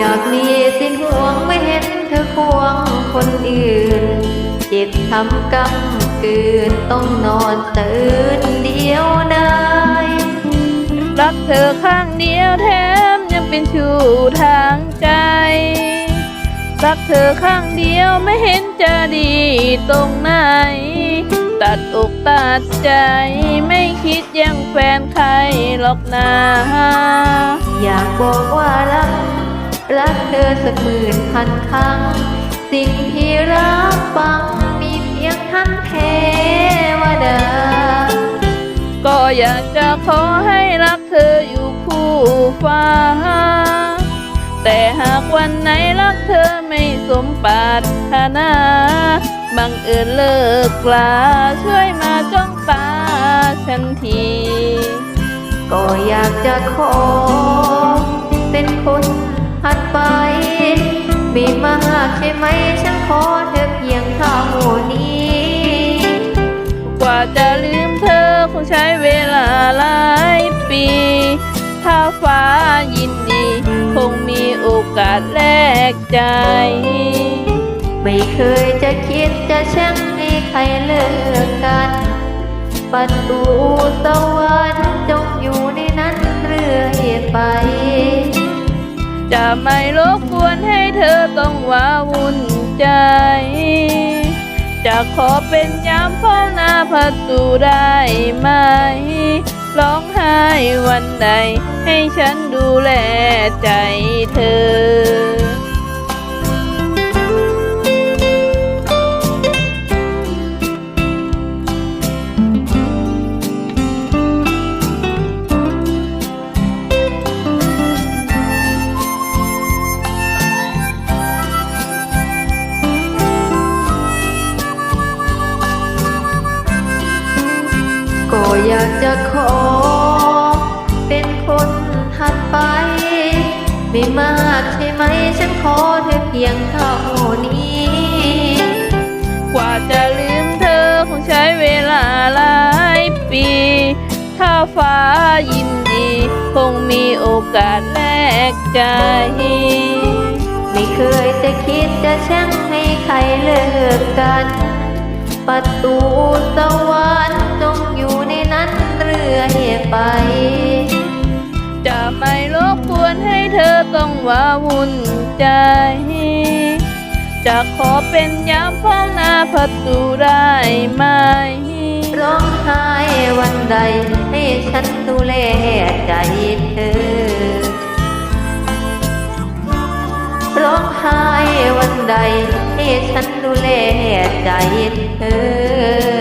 อยากมีสิ้นห่วงไม่เห็นเธอควงคนอื่น จิตทำกรรมกืนต้องนอนตื่นเดียวดายรักเธอข้างเดียวแถมยังเป็นชู้ทางใจรักเธอข้างเดียวไม่เห็นจะดีตรงไหน ตัดอกตัดใจไม่คิดยังแฟนใครหรอกนาอยากบอกว่ารัก รักเธอสักหมื่นพันครั้ง สิ่งที่รับฟังมีเพียงท่านเทวดา ก็อยากจะขอให้รักเธออยู่คู่ฟ้า แต่หากวันไหนรักเธอไม่สมปรารถนาบังเอิญเลิกลาช่วยมาจ้องตาฉันที ก็อยากจะขอ ไหมฉันขอเธอเพียงเท่านี้ กว่าจะลืมเธอคงใช้เวลาหลายปี ถ้าฟ้ายินดี คงมีโอกาสแลกใจ ไม่เคยจะคิดจะแช่งให้ใครเลิกกัน ประตูสวรรค์จง จะไม่รบกวนให้เธอต้องว้าวุ่นใจ จะขอเป็นยามเฝ้าหน้าประตูได้ไหม ร้องไห้วันใดให้ฉันดูแลใจเธอ อยากจะขอ เป็นคนถัดไป ไม่มากใช่ไหมฉันขอเธอเพียงเท่านี้ กว่าจะลืมเธอคงใช้เวลาหลายปี ถ้าฟ้ายินดี คงมีโอกาสแลกใจ ไม่เคยจะคิดจะแช่งให้ใครเลิกกัน ประตูสวรรค์ ไป จะไม่รบกวนให้เธอต้องว้าวุ่นใจ จะขอเป็นยามเฝ้าหน้าประตูได้ไหม ร้องไห้วันใดให้ฉันดูแลใจเธอร้องไห้วันใดให้ฉันดูแลใจเธอ